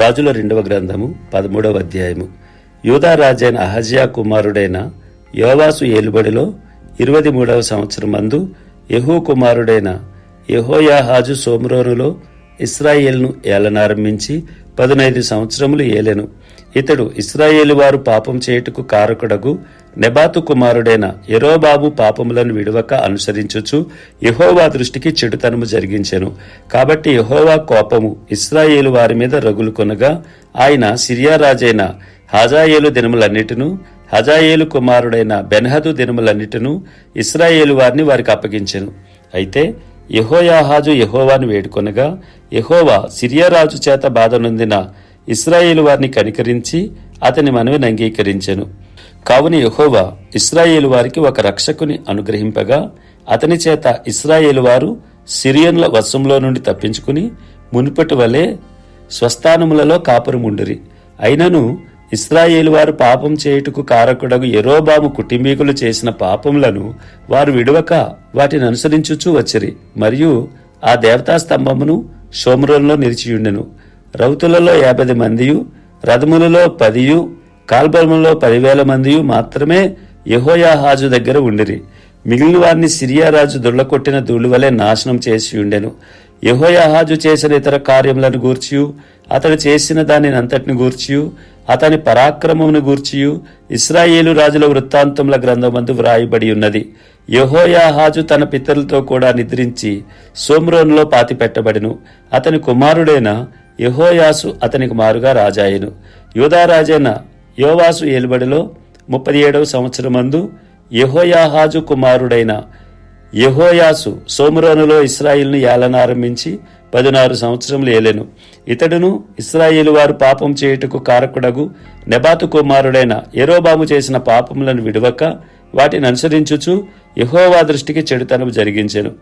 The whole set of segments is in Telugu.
రాజుల రెండవ గ్రంథము పదమూడవ అధ్యాయము. యూదా రాజైన అహజ్యా కుమారుడైన యోవాసు ఏలుబడిలో ఇరవై మూడవ సంవత్సరం మందు యహూ కుమారుడైన యహోయాహాజు సోమ్రోనులో ఇస్రాయేల్ను ఏలనారంభించి పదునైదు సంవత్సరములు ఏలెను. ఇతడు ఇస్రాయేలు వారు పాపం చేయుటకు కారకుడగు నెబాతు కుమారుడైన ఎరోబాబు పాపములను విడవక అనుసరించుచు యహోవా దృష్టికి చెడుతనము జరిగించెను. కాబట్టి యహోవా కోపము ఇస్రాయేలు వారి మీద రగులు కొనగా ఆయన సిరియా రాజైన హాజాయేలు దినములన్నిటిను హజాయేలు కుమారుడైన బెన్హదు దినములన్నిటిను ఇస్రాయేలు వారిని వారికి అప్పగించెను. అయితే యహోయాహాజు యహోవాను వేడుకొనగా యహోవా సిరియా రాజు చేత బాధనొందిన ఇస్రాయేలు వారిని కనికరించి అతని మనవిని అంగీకరించెను కావున యహోవా ఇస్రాయేలు వారికి ఒక రక్షకుని అనుగ్రహింపగా అతని చేత ఇస్రాయేలు వారు సిరియన్ల వశంలో నుండి తప్పించుకుని మునుపటి వలె స్వస్థానములలో కాపురముండిరి. అయినను ఇస్రాయేలు వారు పాపం చేయుటకు కారకుడగు ఎరోబాము కుటుంబీకులు చేసిన పాపములను వారు విడవక వాటిని అనుసరించుచూ వచ్చిరి. మరియు ఆ దేవతా స్తంభమును షోమ్రోన్లో నిలిచియుండెను. రౌతులలో యాభై మందియు రథములలో పదియు కాల్బలములో పదివేల మందియు మాత్రమే యహోయాహాజు దగ్గర ఉండిరి. మిగిలిన వారిని సిరియా రాజు దుళ్ళకొట్టిన ధూళి వలె నాశనం చేసి ఉండెను. యహోయాహాజు చేసిన ఇతర కార్యములను గూర్చియు అతడు చేసిన దానిని అంతటిని గూర్చియు అతని పరాక్రమమును గూర్చియు ఇస్రాయేలు రాజుల వృత్తాంతముల గ్రంథమందు వ్రాయబడి ఉన్నది. యెహోయాహాజు తన పితరులతో కూడా నిద్రించి సోమ్రోన్లో పాతిపెట్టబడెను. అతని కుమారుడైన యెహోయాసు అతనికి మారుగా రాజాయెను. యూదారాజైన యోవాసు ఏలుబడిలో ముప్పై ఏడవ సంవత్సరమందు యెహోయాహాజు కుమారుడైన యెహోయాసు సోమురోనులో ఇస్రాయిల్ను ఏలనారంభించి పదినారు సంవత్సరములు ఏలెను. ఇతడును ఇస్రాయేలు వారు పాపం చేయుటకు కారకుడగు నెబాతు కుమారుడైన ఎరోబాము చేసిన పాపములను విడవక వాటిని అనుసరించుచు యహోవా దృష్టికి చెడుతనం జరిగించెను.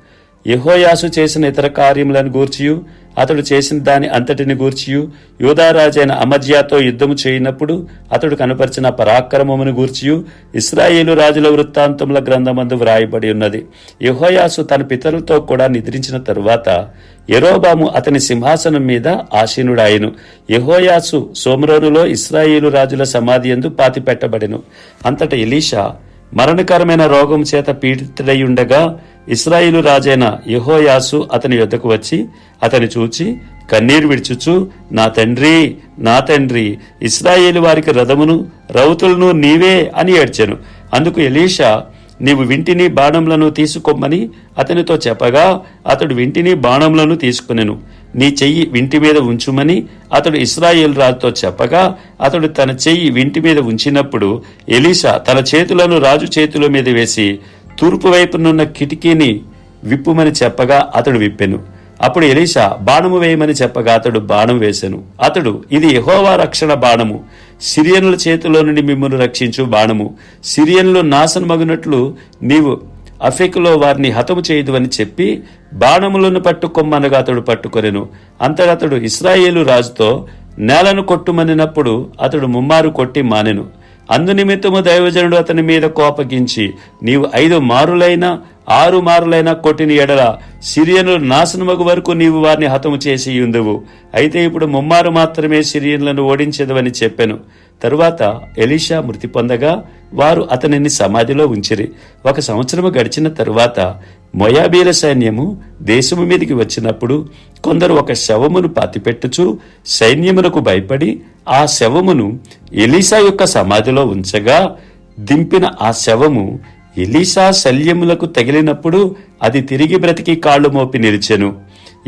యహోయాసు చేసిన ఇతర కార్యములను గూర్చియు అతడు చేసిన దాని అంతటిని గూర్చియు యూదారాజైన అమజ్యాతో యుద్ధము చేయనప్పుడు అతడు కనపరిచిన పరాక్రమమును గూర్చియు ఇస్రాయేలు రాజుల వృత్తాంతముల గ్రంథమందు వ్రాయబడి ఉన్నది. యహోయాసు తన పితరులతో కూడా నిద్రించిన తరువాత ఎరోబాము అతని సింహాసనం మీద ఆశీనుడాయెను యహోయాసు సోమరోనులో ఇస్రాయేలు రాజుల సమాధి ఎందు పాతిపెట్టబడెను. అంతట ఎలీషా మరణకరమైన రోగం చేత పీడితుడై ఉండగా ఇస్రాయిలు రాజైన యహోయాసు అతని యొద్దకు వచ్చి అతని చూచి కన్నీరు విడుచుచు నా తండ్రి నా తండ్రి ఇస్రాయేలు వారికి రథమును రౌతులను నీవే అని ఏడ్చాను. అందుకు ఎలీషా నీవు వింటిని బాణములను తీసుకోమని అతనితో చెప్పగా అతడు వింటిని బాణములను తీసుకునెను. నీ చెయ్యి వింటి మీద ఉంచుమని అతడు ఇస్రాయేల్ రాజుతో చెప్పగా అతడు తన చెయ్యి వింటి మీద ఉంచినప్పుడు ఎలీషా తన చేతులను రాజు చేతుల మీద వేసి తూర్పు వైపునున్న కిటికీని విప్పుమని చెప్పగా అతడు విప్పెను. అప్పుడు ఎలీషా బాణము వేయమని చెప్పగా అతడు బాణం వేసెను. అతడు ఇది యహోవా రక్షణ బాణము. సిరియనుల చేతిలో నుండి మిమ్మల్ని రక్షించు బాణము. సిరియన్లు నాశనమగునట్లు నీవు అఫెకులో వారిని హతము చేయదు అని చెప్పి బాణములను పట్టుకొమ్మనగా అతడు పట్టుకొనెను. అంతటతడు ఇస్రాయేలు రాజుతో నేలను కొట్టుమనినప్పుడు అతడు ముమ్మారు కొట్టి మానెను. అందునిమిత్తము దైవజనుడు అతని మీద కోపగించి నీవు ఐదు మారులైన ఆరు మారులైన కొట్టిన ఎడల సిరియనులు నాశనమగు వరకు నీవు వారిని హతము చేసి ఉందువు అయితే ఇప్పుడు ముమ్మారు మాత్రమే సిరియన్లను ఓడించదవని చెప్పాను. తరువాత ఎలీషా మృతి పొందగా వారు అతనిని సమాధిలో ఉంచిరి. ఒక సంవత్సరము గడిచిన తరువాత మొయాబీల సైన్యము దేశము మీదికి వచ్చినప్పుడు కొందరు ఒక శవమును పాతిపెట్టుచు సైన్యమునకు భయపడి ఆ శవమును ఎలీసా యొక్క సమాధిలో ఉంచగా దింపిన ఆ శవము ఎలీసా శల్యములకు తగిలినప్పుడు అది తిరిగి బ్రతికి కాళ్ళు మోపి నిలిచెను.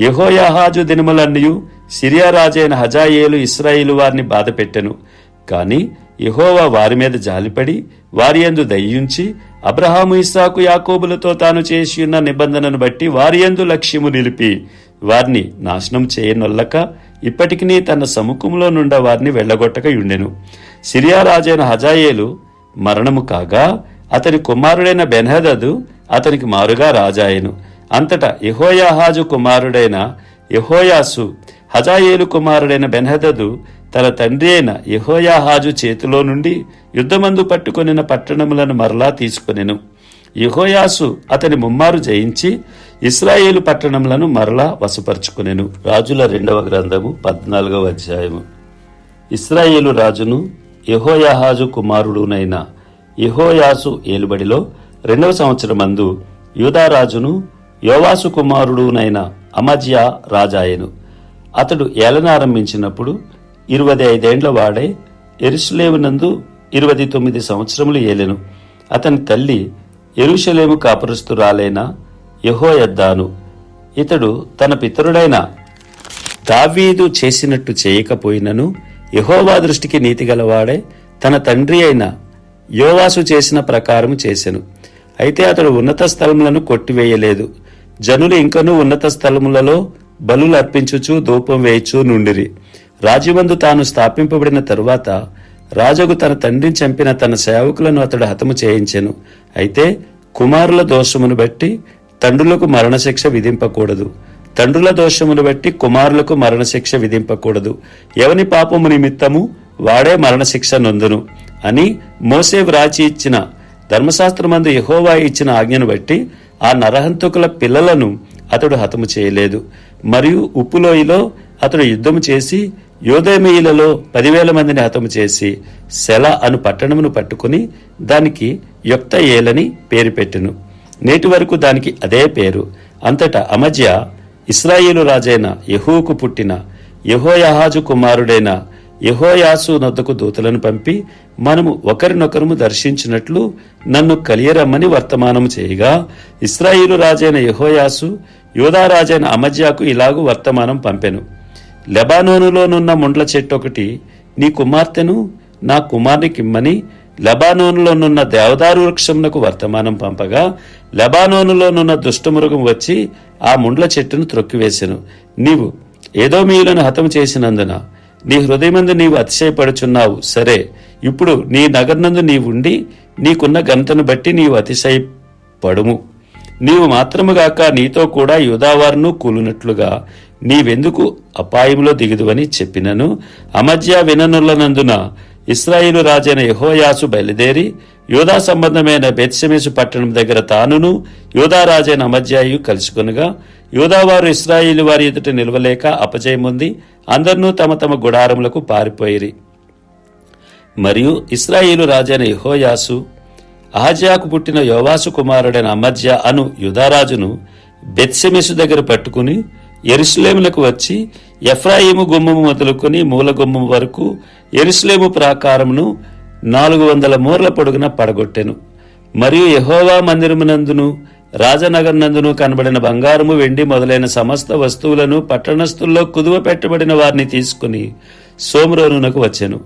యహోయాహాజు దినములన్నయు సిరియా రాజైన హజాయేలు ఇస్రాయిలు వారిని బాధపెట్టెను. కాని యహోవా వారి మీద జాలిపడి వారి యందు దయ్యుంచి అబ్రహాము ఇస్సాకు యాకోబులతో తాను చేసి ఉన్న నిబంధనను బట్టి వారి యందు లక్ష్యము నిలిపి వారిని నాశనం చేయనొల్లక ఇప్పటికీ తన సముఖంలో నుండ వారిని వెళ్ళగొట్టక ఉండెను సిరియా రాజైన హజాయేలు మరణము కాగా అతని కుమారుడైన బెన్హదదు అతనికి మారుగా రాజాయను. అంతటా యెహోయాహాజు కుమారుడైన యహోయాసు హజాయేలు కుమారుడైన బెన్హదదు తన తండ్రి అయిన యెహోయాహాజు చేతిలో నుండి యుద్ధమందు పట్టుకొనిన పట్టణములను మరలా తీసుకొనెను. యహోయాసు అతని ముమ్మారు జయించి ఇస్రాయేలు పట్టణములను మరలా వశపరుచుకునెను. రాజుల రెండవ గ్రంథము పద్నాలుగవ అధ్యాయము. ఇస్రాయేలు రాజును యహోయాహాజు కుమారుడునైన ఇహోయాసు ఏలుబడిలో రెండవ సంవత్సరమందు యూదారాజును యోవాసు కుమారుడునైన అమజ్యా రాజాయెను. అతడు ఏలనారంభించినప్పుడు ఇరవై ఐదేండ్ల వాడే ఎరుసలేమునందు ఇరవై తొమ్మిది సంవత్సరములు ఏలెను. అతని తల్లి ఎరుషలేము కాపురస్తురాలైన యహోయద్దాను. ఇతడు తన పితరుడైన దావీదు చేసినట్టు చేయకపోయినను యహోవా దృష్టికి నీతిగలవాడే తన తండ్రి అయిన యోవాసు చేసిన ప్రకారం చేసెను. అయితే అతడు ఉన్నత స్థలములను కొట్టివేయలేదు. జనులు ఇంకనూ ఉన్నత స్థలములలో బలు అర్పించుచు ధూపం వేయచూ నుండిరి. రాజ్యమందు తాను స్థాపింపబడిన తరువాత రాజుకు తన తండ్రిని చంపిన తన సేవకులను అతడు హతము చేయించెను. అయితే కుమారుల దోషమును బట్టి తండ్రులకు మరణశిక్ష విధింపకూడదు. తండ్రుల దోషమును బట్టి కుమారులకు మరణశిక్ష విధింపకూడదు. ఎవని పాపము నిమిత్తము వాడే మరణశిక్ష నొందును. అని మోసే వ్రాచి ఇచ్చిన ధర్మశాస్త్రమందు యహోవా ఇచ్చిన ఆజ్ఞను బట్టి ఆ నరహంతకుల పిల్లలను అతడు హతము చేయలేదు. మరియు ఉప్పులోయలో అతడు యుద్ధము చేసి యోధేమీయులలో పదివేల మందిని హతము చేసి శల అను పట్టణమును పట్టుకుని దానికి యొక్త ఏలని పేరు పెట్టెను. నేటి వరకు దానికి అదే పేరు. అంతటా అమజ్య ఇస్రాయేలు రాజైన యెహూకు పుట్టిన యెహోయాహాజు కుమారుడైన యహోయాసు నొద్దకు దూతలను పంపి మనము ఒకరినొకరుము దర్శించినట్లు నన్ను కలియరమ్మని వర్తమానము చేయగా ఇస్రాయిలు రాజైన యహోయాసు యోధా రాజైన అమజ్యాకు ఇలాగూ వర్తమానం పంపెను. లెబానోనులోనున్న ముండ్ల చెట్టు ఒకటి నీ కుమార్తెను నా కుమార్నికిమ్మని లెబానోనులోనున్న దేవదారు వృక్షమునకు వర్తమానం పంపగా లెబానోనులోనున్న దుష్టమృగం వచ్చి ఆ ముండ్ల చెట్టును త్రొక్కివేసెను. నీవు ఏదో మీలను హతం చేసినందున నీ హృదయమందు నీవు అతిశయపడుచున్నావు. సరే ఇప్పుడు నీ నగర్నందు నీవుండి నీకున్న ఘనతను బట్టి నీవు అతిశయపడుము. నీవు మాత్రముగాక నీతో కూడా యూదావారును కూలినట్లుగా నీవెందుకు అపాయంలో దిగుదువని చెప్పినను? అమధ్య విననులనందున ఇస్రాయిలు రాజైన యహోయాసు బయలుదేరి యోధా సంబంధమైన బెత్సమేసు పట్టణం దగ్గర తానును యోధా రాజైన అమధ్యాయు కలుసుకొనగా యోధావారు ఇస్రాయిలు వారి ఎదుట నిలవలేక అపజయముంది అందరినూ తమ తమ గుడారములకు పారిపోయిరి. మరియు ఇస్రాయేలు రాజైన యహోయాసు అహజ్యాకు పుట్టిన యోవాసు కుమారుడైన అమజ్య అను యుధారాజును బెత్సెమెసు దగ్గర పట్టుకుని ఎరుసలేములకు వచ్చి ఎఫ్రాయిము గుమ్మము మొదలుకొని మూల గుమ్మం వరకు ఎరుసలేము ప్రాకారమును నాలుగు వందల మూర్ల పొడుగున పడగొట్టెను. మరియు యహోవా మందిరమునందును రాజనగర్ నందును కనబడిన బంగారము వెండి మొదలైన సమస్త వస్తువులను పట్టణస్థుల్లో కుదువ పెట్టబడిన వారిని తీసుకుని సోమరోనునకు వచ్చెను.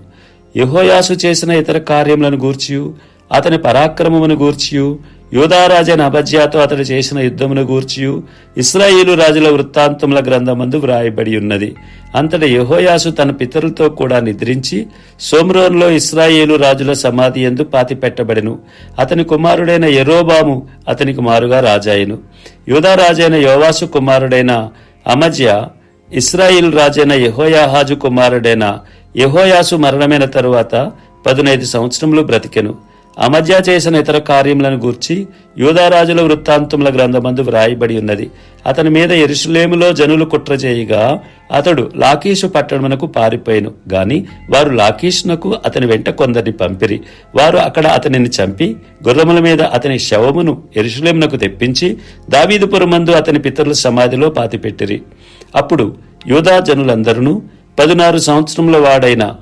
యహోయాసు చేసిన ఇతర కార్యములను గూర్చియు అతని పరాక్రమమును గూర్చియు యూదారాజైన అబజ్యాతో అతడు చేసిన యుద్ధమును గూర్చియు ఇస్రాయేలు రాజుల వృత్తాంతముల గ్రంథమందు వ్రాయబడి ఉన్నది. అంతట యహోయాసు తన పితరులతో కూడా నిద్రించి సోమ్రోన్లో ఇస్రాయేలు రాజుల సమాధి ఎందు పాతిపెట్టబడెను. అతని కుమారుడైన ఎరోబాము అతనికి మారుగా రాజాయను. యూదారాజైన రాజైన యోవాసు కుమారుడైన అమజ్య ఇస్రాయిల్ రాజైన యహోయాహాజు కుమారుడైన యహోయాసు మరణమైన తరువాత పదునైదు సంవత్సరములు బ్రతికెను. అమజ్య చేసిన ఇతర కార్యములను గూర్చి యూదారాజుల వృత్తాంతముల గ్రంథమందు వ్రాయబడి ఉన్నది. అతని మీద ఎరుసలేములో జనులు కుట్ర చేయగా అతడు లాకీషు పట్టణమునకు పారిపోయాను. గాని వారు లాకీషునకు అతని వెంట కొందరిని పంపిరి. వారు అక్కడ అతనిని చంపి గుర్రముల మీద అతని శవమును ఎరుసలేమునకు తెప్పించి దావీదుపురమందు అతని పితరుల సమాధిలో పాతిపెట్టిరి. అప్పుడు యూదా జనులందరూ పదునారు సంవత్సరముల వాడైన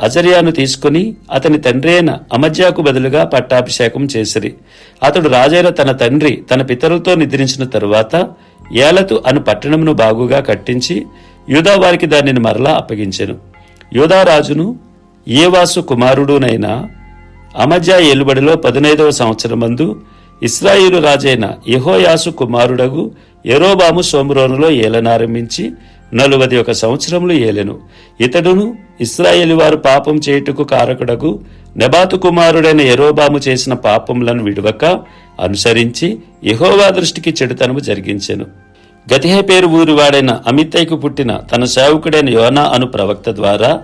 అజర్యాను తీసుకుని అతని తండ్రి అయిన అమజ్యాకు బదులుగా పట్టాభిషేకం చేసిరి. అతడు రాజైన తన తండ్రి తన పితరులతో నిద్రించిన తరువాత ఏలతు అను పట్టణమును బాగుగా కట్టించి యూదా వారికి దానిని మరలా అప్పగించెను. యూదా రాజును ఏవాసు కుమారుడునైన అమజ్యా ఏలుబడిలో పదునైదవ సంవత్సరమందు ఇస్రాయిలు రాజైన యహోయాసు కుమారుడగు ఎరోబాము సోమరోనులో ఏలనారంభించి నలువది ఒక సంవత్సరములు ఏలెను. ఇతడును ఇస్రాయేలు వారు పాపం చేయుటకు కారకుడకు నెబాతు కుమారుడైన ఎరోబాము చేసిన పాపములను విడువక అనుసరించి యహోవా దృష్టికి చెడుతనము జరిగించెను. గతిహే పేరు ఊరివాడైన అమితైకు పుట్టిన తన సేవకుడైన యోనా అను ప్రవక్త ద్వారా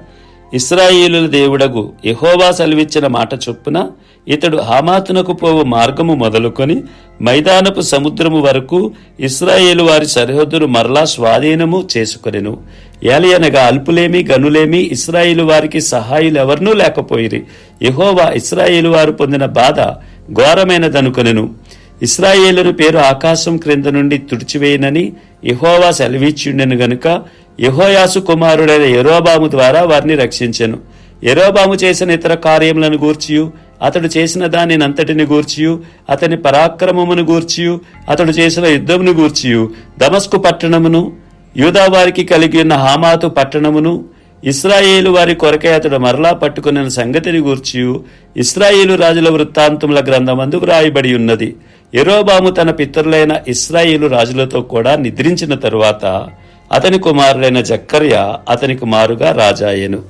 ఇస్రాయేలుల దేవుడగు యహోవా సెలవిచ్చిన మాట చొప్పున ఇతడు హామాతునకు పోవు మార్గము మొదలుకొని మైదానపు సముద్రము వరకు ఇస్రాయేలు వారి సరిహద్దును మరలా స్వాధీనము చేసుకొనెను. ఏలయనగా అల్పులేమి గనులేమి ఇస్రాయేలు వారికి సహాయులు ఎవరినూ లేకపోయిరి. యహోవా ఇస్రాయేలు వారు పొందిన బాధ ఘోరమైనదనుకొనెను. ఇస్రాయేలును పేరు ఆకాశం క్రింద నుండి తుడిచివేయనని యెహోవా సెలవిచ్చుండెను గనుక యహోయాసు కుమారుడైన ఎరోబాము ద్వారా వారిని రక్షించెను. ఎరోబాము చేసిన ఇతర కార్యములను గూర్చియు అతడు చేసిన దానినంతటిని గూర్చియు అతని పరాక్రమమును గూర్చియు అతడు చేసిన యుద్ధమును గూర్చియు. దమస్కు పట్టణమును యూదా వారికి కలిగి ఉన్న హామాతు పట్టణమును ఇస్రాయేలు వారి కొరకై అతడు మరలా పట్టుకున్న సంగతిని గూర్చియు. ఇస్రాయేలు రాజుల వృత్తాంతముల గ్రంథమందు వ్రాయబడి ఉన్నది. ఎరోబాము తన పితరులైన ఇస్రాయిలు రాజులతో కూడా నిద్రించిన తరువాత అతని కుమారుడైన జక్కర్య అతని కుమారుగా రాజాయెను.